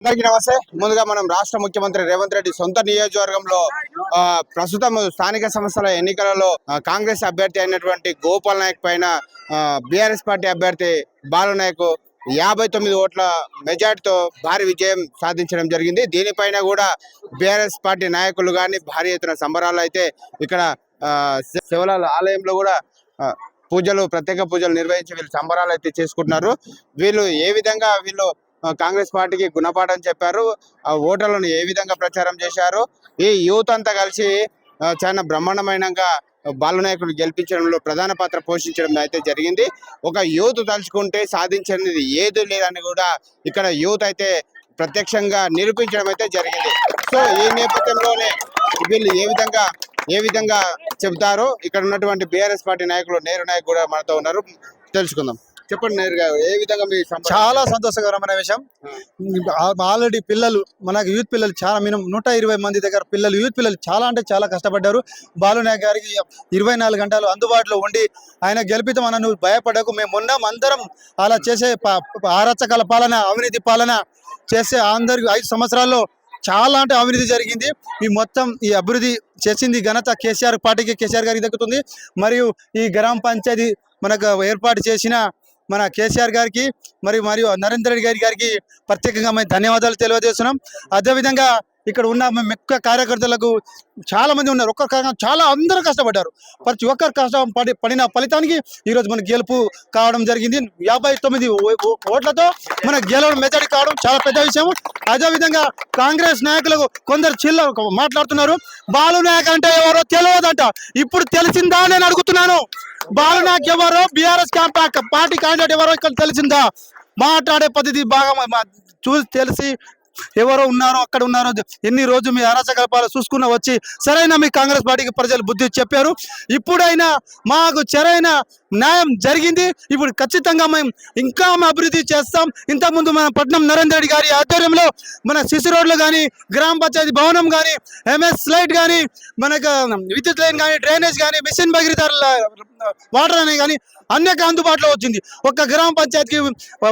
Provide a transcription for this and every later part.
అందరికీ నమస్తే. ముందుగా మనం రాష్ట్ర ముఖ్యమంత్రి రేవంత్ రెడ్డి సొంత నియోజకవర్గంలో ఆ, ప్రస్తుతం స్థానిక సంస్థల ఎన్నికలలో కాంగ్రెస్ అభ్యర్థి అయినటువంటి గోపాల్ నాయక్ పైన బీఆర్ఎస్ పార్టీ అభ్యర్థి బాలనాయక్ యాభై తొమ్మిది ఓట్ల మెజార్టీతో భారీ విజయం సాధించడం జరిగింది. దీనిపైన కూడా బీఆర్ఎస్ పార్టీ నాయకులు కానీ భారీ ఎత్తున సంబరాలు అయితే ఇక్కడ ఆ, శి- శివలాల్ ఆలయంలో కూడా పూజలు ప్రత్యేక పూజలు నిర్వహించి వీళ్ళు సంబరాలు అయితే చేసుకుంటున్నారు. వీళ్ళు ఏ విధంగా వీళ్ళు కాంగ్రెస్ పార్టీకి గుణపాఠం చెప్పారు. ఆ ఓటర్లను ఏ విధంగా ప్రచారం చేశారు? ఈ యూత్ అంతా కలిసి చాలా బ్రహ్మాండమైనగా బాలనాయకుడు గెలిపించడంలో ప్రధాన పాత్ర పోషించడం అయితే జరిగింది. ఒక యూత్ తలుచుకుంటే సాధించినది ఏది లేదని కూడా ఇక్కడ యూత్ అయితే ప్రత్యక్షంగా నిరూపించడం అయితే జరిగింది. సో ఈ నేపథ్యంలోనే వీళ్ళు ఏ విధంగా ఏ విధంగా చెబుతారో ఇక్కడ ఉన్నటువంటి బీఆర్ఎస్ పార్టీ నాయకులు నేరు నాయక్ కూడా మనతో ఉన్నారు. తెలుసుకుందాం. చెప్పండి నేరుగా ఏ విధంగా మీ? చాలా సంతోషకరమైన విషయం. ఆల్రెడీ పిల్లలు మనకి యూత్ పిల్లలు చాలా మినిమం నూట ఇరవై మంది దగ్గర పిల్లలు యూత్ పిల్లలు చాలా అంటే చాలా కష్టపడ్డారు. బాలునాయక్ గారికి ఇరవై నాలుగు గంటలు అందుబాటులో ఉండి ఆయన గెలిపితామన్న నువ్వు భయపడకు మేము ఉన్నాం అందరం. అలా చేసే ఆరచకాల పాలన అవినీతి పాలన చేసే అందరికి ఐదు సంవత్సరాల్లో చాలా అంటే అవినీతి జరిగింది. ఈ మొత్తం ఈ అభివృద్ధి చేసింది ఘనత కేసీఆర్ పార్టీకి కేసీఆర్ గారికి దక్కుతుంది. మరియు ఈ గ్రామ పంచాయతీ మనకు ఏర్పాటు చేసిన మన కేసీఆర్ గారికి మరియు మరియు నరేంద్ర రెడ్డి గారి గారికి ప్రత్యేకంగా మేము ధన్యవాదాలు తెలియజేస్తున్నాం. అదేవిధంగా ఇక్కడ ఉన్న మెక్క కార్యకర్తలకు చాలా మంది ఉన్నారు. ఒక్క కారణం చాలా అందరూ కష్టపడ్డారు. ప్రతి ఒక్కరు కష్టం పడి పడిన ఫలితానికి ఈరోజు మన గెలుపు కావడం జరిగింది. యాభై తొమ్మిది ఓట్లతో మన గెలవడం మెజారిటీ కావడం చాలా పెద్ద విషయం. అదేవిధంగా కాంగ్రెస్ నాయకులకు కొందరు చిల్ల మాట్లాడుతున్నారు. బాలు నాయక్ అంటే ఎవరో తెలియదంట. ఇప్పుడు తెలిసిందా నేను అడుగుతున్నాను. బాలు నాయక్ ఎవరో బీఆర్ఎస్ పార్టీ క్యాండిడేట్ ఎవరో ఇక్కడ తెలిసిందా? మాట్లాడే పద్ధతి బాగా చూసి తెలిసి ఎవరో ఉన్నారో అక్కడ ఉన్నారో ఎన్ని రోజు మీ అరాచకల్పాలు చూసుకున్న వచ్చి సరైన మీ కాంగ్రెస్ పార్టీకి ప్రజలు బుద్ధి చెప్పారు. ఇప్పుడైనా మాకు సరైన న్యాయం జరిగింది. ఇప్పుడు ఖచ్చితంగా మేము ఇంకా అభివృద్ధి చేస్తాం. ఇంతకుముందు మన పట్నం నరేంద్ర రెడ్డి గారి ఆధ్వర్యంలో మన సిసి రోడ్లు కానీ గ్రామ పంచాయతీ భవనం కానీ ఎంఎస్ లైట్ కానీ మనకు విద్యుత్ లైన్ కానీ డ్రైనేజ్ కానీ మిషన్ భగీరథ వాటర్ అనే కానీ అనేక అందుబాటులో వచ్చింది. ఒక్క గ్రామ పంచాయతీకి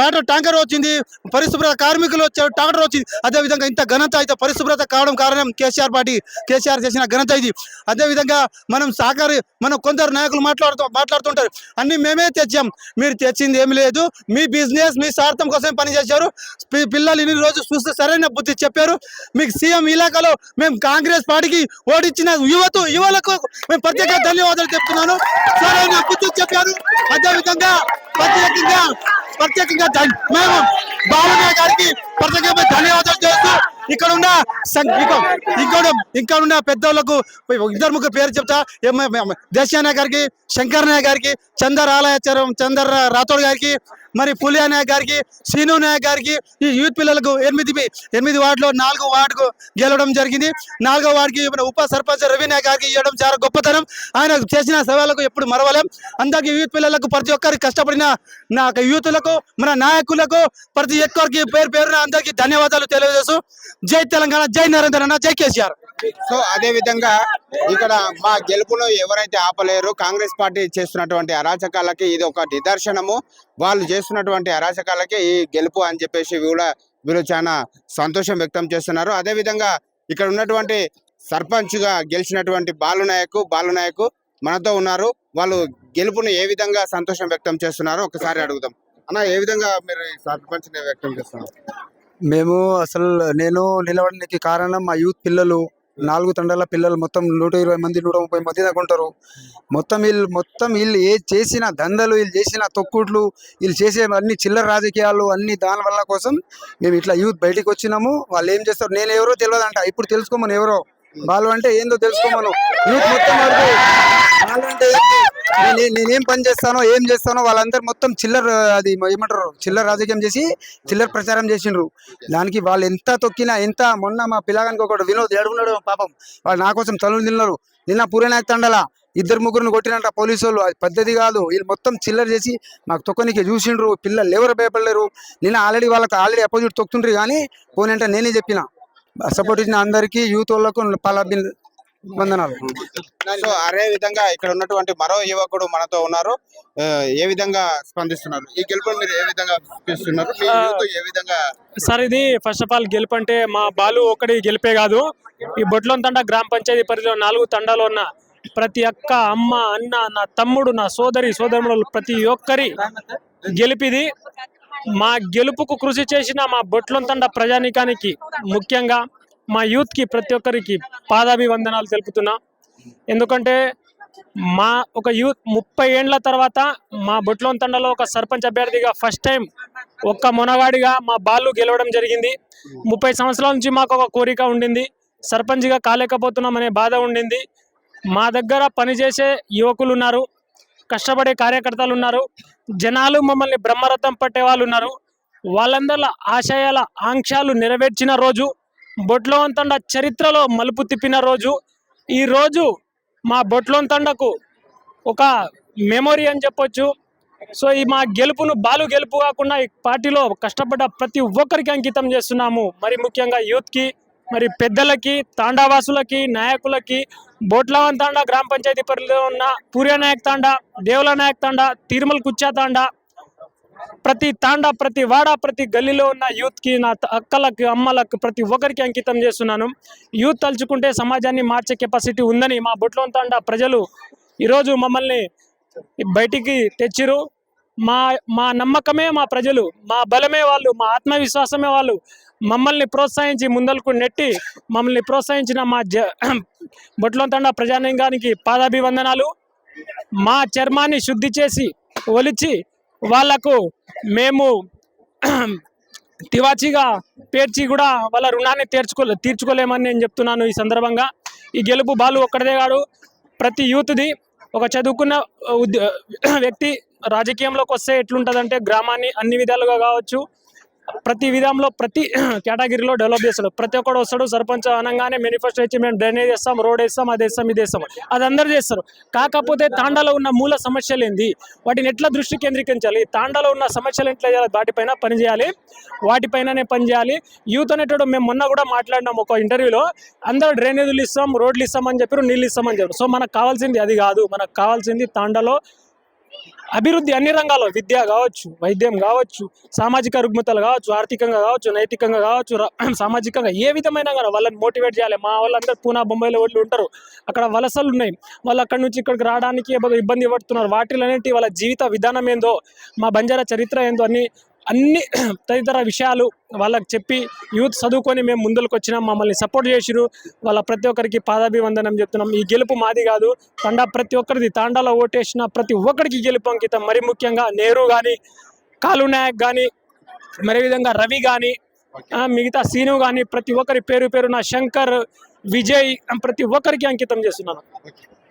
వాటర్ ట్యాంకర్ వచ్చింది పరిశుభ్రత కార్మికులు వచ్చారు ట్రాక్టర్ వచ్చింది. అదేవిధంగా ఇంత ఘనత అయితే పరిశుభ్రత కావడం కారణం కేసీఆర్ పార్టీ కేసీఆర్ చేసిన ఘనత ఇది. అదేవిధంగా మనం సహకారి మనం కొందరు నాయకులు మాట్లాడుతూ మాట్లాడుతుంటారు. అన్ని మేమే తెచ్చాం. మీరు తెచ్చింది ఏమి లేదు. మీ బిజినెస్ మీ స్వార్థం కోసం పని చేశారు. పిల్లలు ఇన్ని రోజు చూస్తే సరైన బుద్ధి చెప్పారు. మీకు సీఎం ఇలాకాలో మేము కాంగ్రెస్ పార్టీకి ఓడించిన యువత యువలకు మేము ప్రత్యేక ధన్యవాదాలు చెప్తున్నాను. సరైన బుద్ధి చెప్పారు. అదేవిధంగా ప్రత్యేకంగా ప్రత్యేకంగా మేము బాలయ్య గారికి ప్రత్యేకంగా ధన్యవాదాలు చేస్తూ ఉన్న సం- ఇంకోటి ఇంకా ఉన్న పెద్దోళ్ళకు ఇద్దరు ముగ్గురు పేరు చెప్తా. దేశానాయ గారికి శంకర్ గారికి చందర్ ఆలయాచారం చందర్ రాథోడ్ గారికి మరి పులియా నాయక్ గారికి శ్రీను నాయక్ గారికి ఈ యూత్ పిల్లలకు ఎనిమిది ఎనిమిది వార్డులో నాలుగో వార్డుకు గెలవడం జరిగింది. నాలుగో వార్డుకి ఉప సర్పంచ్ రవి నాయక్ గారికి ఇవ్వడం చాలా గొప్పతనం. ఆయన చేసిన సేవలకు ఎప్పుడు మరవలేం. అందరికీ యూత్ పిల్లలకు ప్రతి ఒక్కరికి కష్టపడిన నా యూత్లకు మన నాయకులకు ప్రతి ఒక్కరికి పేరు పేరున అందరికీ ధన్యవాదాలు తెలియజేస్తూ జై తెలంగాణ జై నరేంద్ర అన్న జై కేసీఆర్. సో అదే విధంగా ఇక్కడ మా గెలుపును ఎవరైతే ఆపలేరు కాంగ్రెస్ పార్టీ చేస్తున్నటువంటి అరాచకాలకి ఇది ఒక నిదర్శనము. వాళ్ళు చేస్తున్నటువంటి అరాచకాలకి ఈ గెలుపు అని చెప్పేసి కూడా వీళ్ళు చాలా సంతోషం వ్యక్తం చేస్తున్నారు. అదే విధంగా ఇక్కడ ఉన్నటువంటి సర్పంచ్గా గెలిచినటువంటి బాలునాయకు బాలునాయకు మనతో ఉన్నారు. వాళ్ళు గెలుపును ఏ విధంగా సంతోషం వ్యక్తం చేస్తున్నారో? ఒకసారి అడుగుదాం. అన్న ఏ విధంగా మీరు సర్పంచ్ వ్యక్తం చేస్తున్నారు? మేము అసలు నేను నిలవడానికి కారణం మా యూత్ పిల్లలు. నాలుగు తండాల పిల్లలు మొత్తం నూట ఇరవై మంది నూట ముప్పై మంది దాకా ఉంటారు. మొత్తం వీళ్ళు మొత్తం వీళ్ళు ఏ చేసిన దందలు వీళ్ళు చేసిన తొక్కుట్లు వీళ్ళు చేసే అన్ని చిల్లర రాజకీయాలు అన్ని దాని వల్ల కోసం మేము ఇట్లా యూత్ బయటికి వచ్చినాము. వాళ్ళు ఏం చేస్తారు? నేను ఎవరో తెలియదంట ఇప్పుడు తెలుసుకోమను ఎవరో. వాళ్ళు అంటే ఏందో తెలుసుకోమను. యూత్ మొత్తం వాళ్ళు అంటే నేను పని చేస్తానో ఏం చేస్తానో వాళ్ళందరూ మొత్తం చిల్లర అది ఏమంటారు చిల్లర రాజకీయం చేసి చిల్లర ప్రచారం చేసిండ్రు. దానికి వాళ్ళు ఎంత తొక్కినా ఎంత మొన్న మా పిల్లగానికి ఒకటి వినోద్ ఏడుకున్నాడు పాపం వాళ్ళు నా కోసం తలులు తిన్నారు నిన్న పూరేనాయక్ తండల ఇద్దరు ముగ్గురిని కొట్టినంట పోలీసు వాళ్ళు అది పద్ధతి కాదు. వీళ్ళు మొత్తం చిల్లర చేసి మాకు తొక్కనికి చూసిండ్రు పిల్లలు ఎవరు భయపడలేరు. నిన్న ఆల్రెడీ వాళ్ళకి ఆల్రెడీ అపోజిట్ తొక్కుతుండ్రు కానీ పోనీ అంటే నేనే చెప్పిన. సపోర్ట్ ఇచ్చిన అందరికీ యూత్ వాళ్ళకు పలా వందనాలు. సో అదే విధంగా ఇక్కడ ఉన్నటువంటి మరో యువకుడు మనతో ఉన్నారు. ఏ విధంగా స్పందిస్తున్నారు? ఈ గెలుపుని మీరు ఏ విధంగా ఏ విధంగా సార్ ఇది ఫస్ట్ ఆఫ్ ఆల్ గెలుపు అంటే మా బాలు ఒక్కడి గెలిపే కాదు. ఈ బొట్లం తండ గ్రామ పంచాయతీ పరిధిలో నాలుగు తండాలు ఉన్న ప్రతి అక్క అమ్మ అన్న నా తమ్ముడు నా సోదరి సోదరులు ప్రతి ఒక్కరి గెలిపిది. మా గెలుపుకు కృషి చేసిన మా బొట్లం తండ ప్రజానీకానికి ముఖ్యంగా మా యూత్కి ప్రతి ఒక్కరికి పాదాభివందనాలు తెలుపుతున్నా. ఎందుకంటే మా ఒక యూత్ ముప్పై ఏండ్ల తర్వాత మా బొట్లోన్ తండలో ఒక సర్పంచ్ అభ్యర్థిగా ఫస్ట్ టైం ఒక్క మొనగాడిగా మా బాలు గెలవడం జరిగింది. ముప్పై సంవత్సరాల నుంచి మాకు ఒక కోరిక ఉండింది. సర్పంచ్గా కాలేకపోతున్నాం అనే బాధ ఉండింది. మా దగ్గర పనిచేసే యువకులు ఉన్నారు. కష్టపడే కార్యకర్తలు ఉన్నారు. జనాలు మమ్మల్ని బ్రహ్మరథం పట్టే వాళ్ళు ఉన్నారు. వాళ్ళందరి ఆశయాల ఆంక్షలు నెరవేర్చిన రోజు బొట్లోన్ తండ చరిత్రలో మలుపు తిప్పిన రోజు. ఈ రోజు మా బొట్లోన్ తండకు ఒక మెమొరీ అని చెప్పొచ్చు. సో ఈ మా గెలుపును బాలు గెలుపు కాకుండా ఈ పార్టీలో కష్టపడ్డ ప్రతి ఒక్కరికి అంకితం చేస్తున్నాము. మరి ముఖ్యంగా యూత్కి మరి పెద్దలకి తాండావాసులకి నాయకులకి బోట్లవన్ తాండా గ్రామ పంచాయతీ పరిధిలో ఉన్న పూర్యనాయక్ తాండా దేవుల నాయక్ తాండా తిరుమల కుచ్చా తాండా ప్రతి తాండా ప్రతి వాడ ప్రతి గల్లీలో ఉన్న యూత్కి నా అక్కలకు అమ్మలకు ప్రతి ఒక్కరికి అంకితం చేస్తున్నాను. యూత్ తలుచుకుంటే సమాజాన్ని మార్చే కెపాసిటీ ఉందని మా బొట్లోన్ తాండా ప్రజలు ఈరోజు మమ్మల్ని బయటికి తెచ్చిరు మా మా నమ్మకమే మా ప్రజలు మా బలమే వాళ్ళు మా ఆత్మవిశ్వాసమే వాళ్ళు. మమ్మల్ని ప్రోత్సహించి ముందలకు నెట్టి మమ్మల్ని ప్రోత్సహించిన మా జ బొట్లోన్ తండా ప్రజానీకానికి పాదాభివందనాలు. మా చర్మాన్ని శుద్ధి చేసి ఒలిచి వాళ్ళకు మేము తివాచిగా పేర్చి కూడా వాళ్ళ రుణాన్ని తీర్చుకో తీర్చుకోలేమని నేను చెప్తున్నాను ఈ సందర్భంగా. ఈ గెలుపు బాలు ఒక్కడదే కాదు ప్రతి యూత్ది ఒక చదువుకున్న ఉద్య వ్యక్తి రాజకీయంలోకి వస్తే ఎట్లుంటుందంటే గ్రామాన్ని అన్ని విధాలుగా కావచ్చు ప్రతి విధంలో ప్రతి కేటగిరీలో డెవలప్ చేస్తాడు. ప్రతి ఒక్కడు వస్తాడు సర్పంచ్ అనగానే మేనిఫెస్టో ఇచ్చి మేము డ్రైనేజ్ చేస్తాం రోడ్ వేస్తాం అది వేస్తాం ఇది వేస్తాం. అది అందరు చేస్తారు. కాకపోతే తాండాలో ఉన్న మూల సమస్యలు ఏంది? వాటిని ఎట్లా దృష్టి కేంద్రీకరించాలి? తాండాలో ఉన్న సమస్యలు ఎట్లా చేయాలి? వాటిపైన పని చేయాలి. వాటిపైననే పని చేయాలి. యూత్ అనేటోడు మేము మొన్న కూడా మాట్లాడినాం ఒక ఇంటర్వ్యూలో. అందరూ డ్రైనేజీలు ఇస్తాం రోడ్లు ఇస్తామని చెప్పారు నీళ్ళు ఇస్తామని చెప్పారు. సో మనకు కావాల్సింది అది కాదు. మనకు కావాల్సింది తాండాలో అభివృద్ధి అన్ని రంగాల్లో విద్య కావచ్చు వైద్యం కావచ్చు సామాజిక రుగ్మతలు కావచ్చు ఆర్థికంగా కావచ్చు నైతికంగా కావచ్చు సామాజికంగా ఏ విధమైన కానీ వాళ్ళని మోటివేట్ చేయాలి. మా వాళ్ళందరూ పూనా బొంబాయిలో వాళ్ళు ఉంటారు. అక్కడ వలసలు ఉన్నాయి. వాళ్ళు అక్కడి నుంచి ఇక్కడికి రావడానికి ఇబ్బంది పడుతున్నారు. వాటిలనేటి వాళ్ళ జీవిత విధానం ఏందో మా బంజారా చరిత్ర ఏందో అని అన్ని తదితర విషయాలు వాళ్ళకి చెప్పి యూత్ చదువుకొని మేము ముందుకు వచ్చినాం మమ్మల్ని సపోర్ట్ చేసిరు వాళ్ళ ప్రతి ఒక్కరికి పాదాభివందనం చెప్తున్నాం. ఈ గెలుపు మాది కాదు. తండా ప్రతి ఒక్కరిది. తాండాలో ఓటేసిన ప్రతి ఒక్కరికి గెలుపు అంకితం. మరి ముఖ్యంగా నెహ్రూ కానీ కాలు నాయక్ కానీ మరి విధంగా రవి కానీ మిగతా సీను కానీ ప్రతి ఒక్కరి పేరు పేరు నా శంకర్ విజయ్ ప్రతి ఒక్కరికి అంకితం చేస్తున్నాను.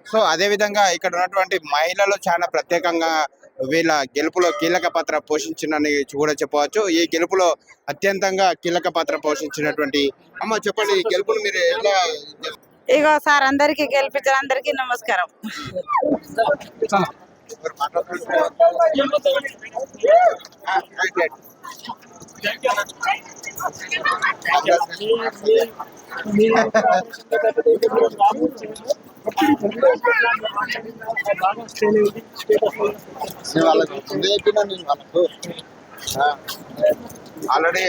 సో అదే విధంగా ఇక్కడ ఉన్నటువంటి మహిళలు చాలా ప్రత్యేకంగా వీళ్ళ గెలుపులో కీలక పాత్ర పోషించిందని కూడా చెప్పవచ్చు. ఈ గెలుపులో అత్యంతంగా కీలక పాత్ర పోషించినటువంటి అమ్మ చెప్పండి ఈ గెలుపును మీరు ఎలా ఇగో సార్ అందరికి గెలిపించిన అందరికి నమస్కారం. వాళ్ళకి ముందే చెప్పినా నేను వాళ్ళకు. ఆల్రెడీ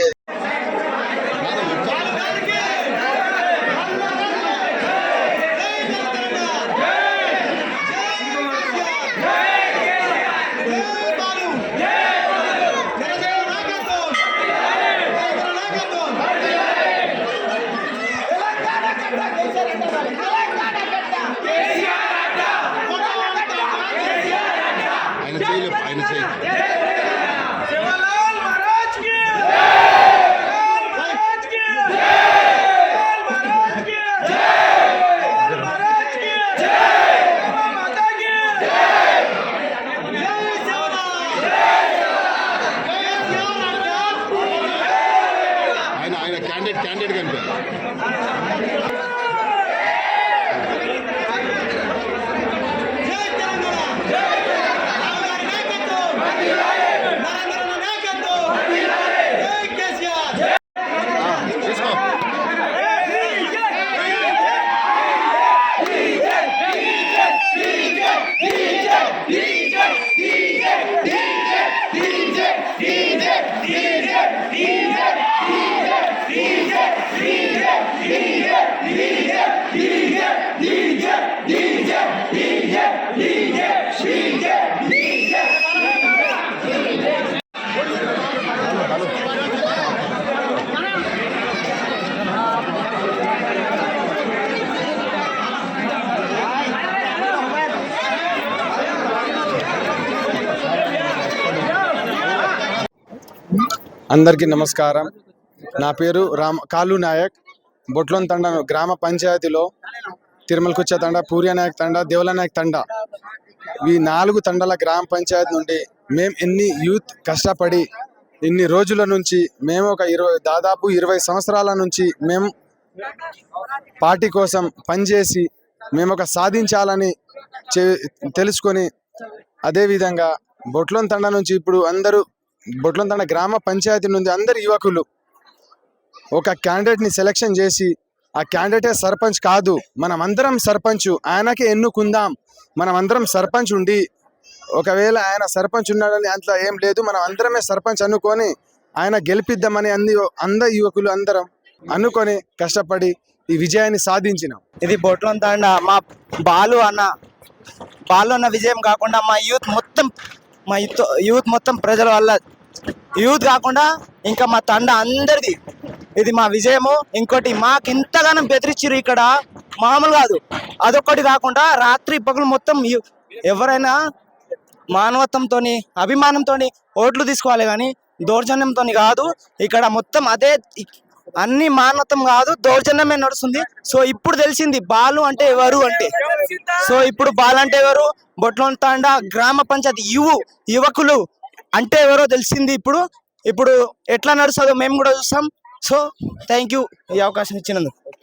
క్యాండిడేట్ క్యాండిడేట్ అందరికీ నమస్కారం. నా పేరు రామ్ కాలు నాయక్. బొట్లోన్ తండ గ్రామ పంచాయతీలో తిరుమలకుచ్చ తండ పూర్య నాయక్ తండ దేవుల నాయక్ తండ. ఈ నాలుగు తండాల గ్రామ పంచాయతీ నుండి మేము ఎన్ని యూత్ కష్టపడి ఇన్ని రోజుల నుంచి మేము ఒక ఇరవై దాదాపు ఇరవై సంవత్సరాల నుంచి మేము పార్టీ కోసం పనిచేసి మేము ఒక సాధించాలని చే- తెలుసుకొని అదేవిధంగా బొట్లోన్ తండ నుంచి ఇప్పుడు అందరూ బొట్లంతండ గ్రామ పంచాయతీ నుండి అందరు యువకులు ఒక క్యాండిడేట్ని సెలెక్షన్ చేసి ఆ క్యాండిడేటే సర్పంచ్ కాదు మనం అందరం సర్పంచ్ ఆయనకే ఎన్నుకుందాం మనం అందరం సర్పంచ్ ఉండి ఒకవేళ ఆయన సర్పంచ్ ఉన్నాడని అంత ఏం లేదు మనం అందరమే సర్పంచ్ అనుకొని ఆయన గెలిపిద్దామని అన్ని అంద యువకులు అందరం అనుకొని కష్టపడి ఈ విజయాన్ని సాధించినాం. ఇది బొట్లంతండ మా బాలు అన్న బాలు అన్న విజయం కాకుండా మా యూత్ మొత్తం మా యూత్ యూత్ మొత్తం ప్రజల వల్ల యూత్ కాకుండా ఇంకా మా తండ అందరిది. ఇది మా విజయము. ఇంకోటి మాకు ఇంతగానం బెదిరించారు ఇక్కడ. మామూలు కాదు. అదొక్కటి కాకుండా రాత్రి పగలు మొత్తం ఎవరైనా మానవత్వంతో అభిమానంతో ఓట్లు తీసుకోవాలి కానీ దౌర్జన్యంతో కాదు. ఇక్కడ మొత్తం అదే అన్ని మానతం కాదు దౌర్జన్యమే నడుస్తుంది. సో ఇప్పుడు తెలిసింది బాలు అంటే ఎవరు అంటే? సో ఇప్పుడు బాలు అంటే ఎవరు? బొట్లోన్ తాండ గ్రామ పంచాయతీ యువ యువకులు అంటే ఎవరో తెలిసింది ఇప్పుడు. ఇప్పుడు ఎట్లా నడుస్తుందో మేము కూడా చూస్తాం. సో థ్యాంక్ యూ ఈ అవకాశం ఇచ్చినందుకు.